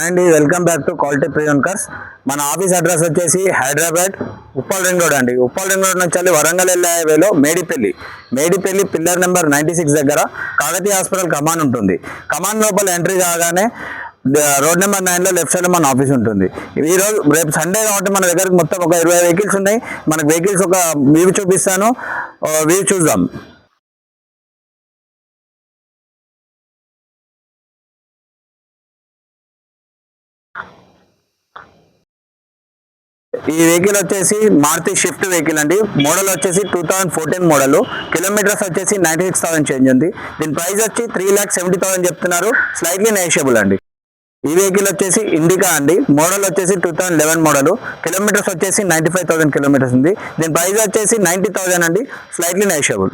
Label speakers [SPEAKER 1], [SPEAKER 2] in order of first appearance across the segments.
[SPEAKER 1] And welcome back to quality prison cars. మన office address వచ్చేసి Hyderabad Uppal ring road అండి. Uppal ring road నుంచి వరంగల్ వెళ్ళే హైవేలో Medipally. Medipally pillar number ninety six దగ్గర కాకతీయ హాస్పిటల్ కమాన్ ఉంటుంది. కమాన్ లోపల ఎంట్రీ కాగానే రోడ్ నెంబర్ నైన్లో లెఫ్ట్ సైడ్ మన ఆఫీస్ ఉంటుంది. ఈ రోజు రేపు సండే కాబట్టి మన దగ్గరకు మొత్తం ఒక ఇరవై వెహికల్స్ ఉన్నాయి. మనకు వెహికల్స్ ఒక వ్యూ చూపిస్తాను. వ్యూ చూద్దాం. ఈ వెహికల్ వచ్చేసి మారుతి షిఫ్ట్ వెహికల్ అండి. మోడల్ వచ్చేసి two thousand fourteen model kilometres వచ్చేసి నైన్టీ సిక్స్ థౌసండ్ చేంజ్ ఉంది. దీని ప్రైస్ వచ్చి త్రీ ల్యాక్ సెవెంటీ థౌసండ్ చెప్తున్నారు. స్లైట్లీ నెగిషియబుల్ అండి. ఈ వెహికల్ వచ్చేసి ఇండికా అండి. మోడల్ వచ్చేసి two thousand eleven model kilometres వచ్చేసి నైంటీ ఫైవ్ థౌసండ్ కిలోమీటర్స్ ఉంది. దీని ప్రైస్ వచ్చేసి నైంటీ థౌసండ్ అండి. స్లైట్లీ నెగిషియబుల్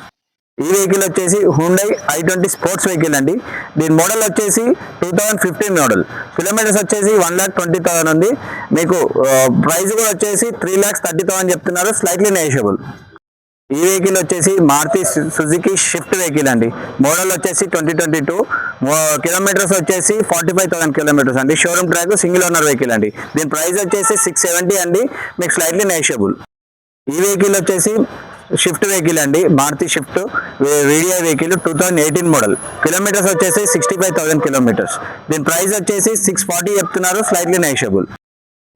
[SPEAKER 1] ఈ వెహికల్ వచ్చేసి Hyundai i twenty sports vehicle అండి. దీని మోడల్ వచ్చేసి two thousand fifteen model kilometres వచ్చేసి వన్ ల్యాక్ ట్వంటీ థౌసండ్ ఉంది. మీకు ప్రైస్ కూడా వచ్చేసి త్రీ ల్యాక్స్ థర్టీ థౌసండ్ చెప్తున్నారు. స్లైట్లీ నెగిషియబుల్ ఈ వెహికల్ వచ్చేసి మారుతి సు- సుజుకి షిఫ్ట్ వెహికల్ అండి. మోడల్ వచ్చేసి ట్వంటీ ట్వంటీ టూ కిలోమీటర్స్ వచ్చేసి ఫార్టీ ఫైవ్ థౌసండ్ కిలోమీటర్స్ అండి. Showroom track single owner vehicle అండి. దీని ప్రైస్ వచ్చేసి సిక్స్ సెవెంటీ అండి. మీకు స్లైట్లీ నెగిషియబుల్ ఈ వెహికల్ వచ్చేసి షిఫ్ట్ వెహికల్ అండి Maruti Swift video vehicle two thousand eighteen model. Kilometres వచ్చేసి సిక్స్టీ ఫైవ్ థౌసండ్ కిలోమీటర్స్. దీని ప్రైస్ వచ్చేసి సిక్స్ ఫార్టీ చెప్తున్నారు స్లైట్లీ నెగిషియబుల్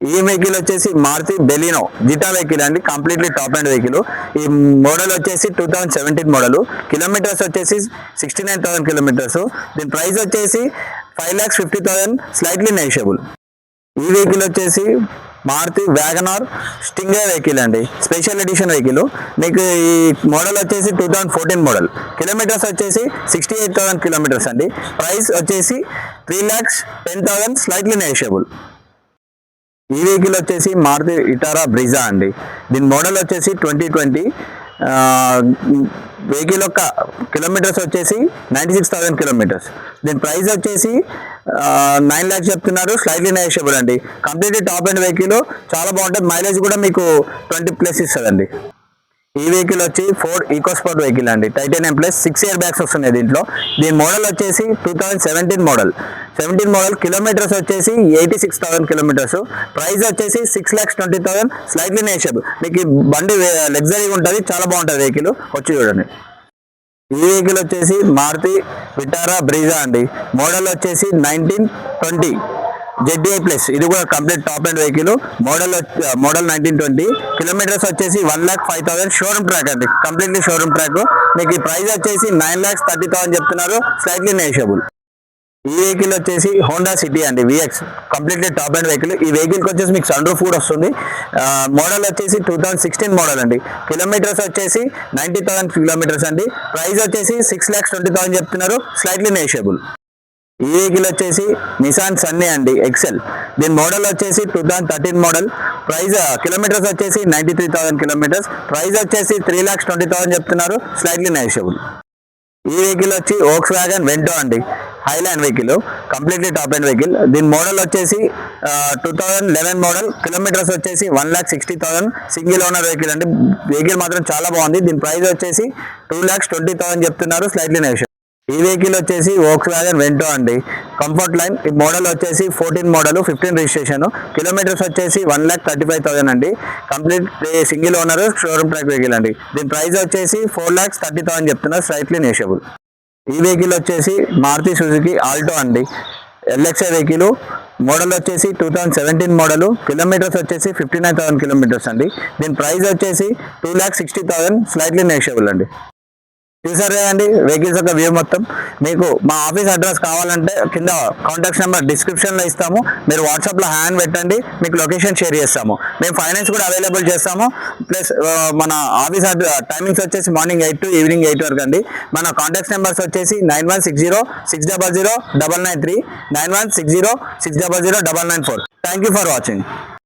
[SPEAKER 1] ఈ వెహికల్ వచ్చేసి మారుతి బెలినో జిటా వెహికల్ అండి కంప్లీట్లీ టాప్ అండ్ వెహికల్. ఈ మోడల్ వచ్చేసి two thousand seventeen model. Kilometres వచ్చేసి సిక్స్టీ నైన్ థౌసండ్ కిలోమీటర్స్. దీని ప్రైస్ వచ్చేసి five lakhs fifty thousand slightly negotiable ఈ వెహికల్ వచ్చేసి మారుతి వ్యాగనార్ స్టింగర్ వెహికల్ అండి. Special edition vehicle. మీకు ఈ మోడల్ వచ్చేసి two thousand fourteen model. Kilometres వచ్చేసి సిక్స్టీ ఎయిట్ థౌసండ్ కిలోమీటర్స్ అండి. ప్రైస్ వచ్చేసి three lakhs ten thousand slightly negotiable ఈ వెహికల్ వచ్చేసి మారుతి ఇటారా బ్రిజా అండి. దీని మోడల్ వచ్చేసి ట్వంటీ ట్వంటీ వెహికల్ యొక్క కిలోమీటర్స్ వచ్చేసి నైంటీ సిక్స్ థౌసండ్ కిలోమీటర్స్. దీని ప్రైస్ వచ్చేసి నైన్ ల్యాక్స్ చెప్తున్నారు. స్లైట్లీ నెగిషియబుల్ అండి. కంప్లీట్లీ టాప్ అండ్ వెహికల్ చాలా బాగుంటుంది. మైలేజ్ కూడా మీకు ట్వంటీ ప్లస్ ఇస్తుందండి. ఈ వెహికల్ వచ్చి ఫోర్ ఈకోస్పోర్ట్ వెహికల్ అండి. Titanium plus six air bags వస్తున్నాయి దీంట్లో. దీని మోడల్ వచ్చేసి two thousand seventeen model seventeen model kilometres వచ్చేసి eighty six thousand kilometres price వచ్చేసి six lakhs twenty thousand slightly negotiable మీకు బండి లగ్జరీగా ఉంటుంది చాలా బాగుంటుంది వెహికల్ వచ్చి చూడండి. ఈ వెహికల్ వచ్చేసి మారుతి విటారా బ్రీజా అండి. మోడల్ వచ్చేసి నైన్టీన్ ట్వంటీ జెడ్డీఐ ప్లస్ ఇది కూడా complete top end vehicle model model nineteen twenty kilometres వచ్చేసి one lakh five thousand showroom track అండి. కంప్లీట్లీ షోరూమ్ ట్రాక్ మీకు ఈ ప్రైస్ వచ్చేసి నైన్ ల్యాక్స్ థర్టీ థౌసండ్ చెప్తున్నారు. స్లైట్లీ నేషబుల్ ఈ వెహికల్ వచ్చేసి హోండా సిటీ అండి VX completely top end vehicle ఈ వెహికల్కి వచ్చేసి మీకు సన్ రూఫ్ కూడా వస్తుంది. మోడల్ వచ్చేసి టూ థౌసండ్ సిక్స్టీన్ మోడల్ అండి. కిలోమీటర్స్ వచ్చేసి నైంటీ థౌసండ్ కిలోమీటర్స్ అండి. ప్రైస్ వచ్చేసి సిక్స్ ల్యాక్స్ ట్వంటీ థౌసండ్ చెప్తున్నారు. స్లైట్లీ నేషబుల్ ఈ వెహికల్ వచ్చేసి నిసాన్ సన్నీ అండి ఎక్సెల్. దీని మోడల్ వచ్చేసి two thousand thirteen model price kilometres వచ్చేసి ninety three thousand kilometres price వచ్చేసి త్రీ ల్యాక్స్ ట్వంటీ థౌసండ్ చెప్తున్నారు. స్లైట్లీ నెగిషియబుల్ ఈ వెహికల్ వచ్చి ఓక్స్ వ్యాగన్ వెంటో అండి. Highline vehicle completely top end vehicle దీని మోడల్ వచ్చేసి two thousand eleven model kilometres వచ్చేసి one lakh sixty thousand single owner vehicle అండి. Vehicle మాత్రం చాలా బాగుంది. దీని ప్రైస్ వచ్చేసి టూ ల్యాక్స్ ట్వంటీ థౌసండ్ చెప్తున్నారు. స్లైట్లీ నెగిషియబుల్ ఈ వెహికల్ వచ్చేసి ఓక్స్ వ్యాగన్ వెంటో అండి. కంఫర్ట్ లైన్ ఈ మోడల్ వచ్చేసి fourteen model fifteen registration kilometres వచ్చేసి one lakh thirty five thousand అండి complete single owner showroom track vehicle అండి. దీని ప్రైస్ వచ్చేసి ఫోర్ ల్యాక్స్ థర్టీ థౌసండ్ చెప్తున్నారు స్లైట్లీ నేషబుల్ ఈ వెహికల్ వచ్చేసి మారుతి సుజుకి ఆల్టో అండి. ఎల్ఎక్స్ఐ వెహికల్ మోడల్ వచ్చేసి two thousand seventeen model kilometres వచ్చేసి ఫిఫ్టీ నైన్ థౌసండ్ కిలోమీటర్స్ అండి. దీని ప్రైస్ వచ్చేసి two lakh sixty thousand slightly negotiable అండి. చూసారే కదండి వెహికల్స్ యొక్క వ్యూ మొత్తం. మీకు మా ఆఫీస్ అడ్రస్ కావాలంటే కింద కాంటాక్ట్ నెంబర్ డిస్క్రిప్షన్లో ఇస్తాము. మీరు వాట్సాప్లో హ్యాండ్ పెట్టండి మీకు లొకేషన్ షేర్ చేస్తాము. మేము ఫైనాన్స్ కూడా అవైలబుల్ చేస్తాము. ప్లస్ మన ఆఫీస్ టైమింగ్స్ వచ్చేసి morning eight to evening eight వరకు అండి. మన కాంటాక్ట్ నెంబర్స్ వచ్చేసి nine one six zero six double zero double nine three nine one six zero six double zero double nine four. Thank you for watching.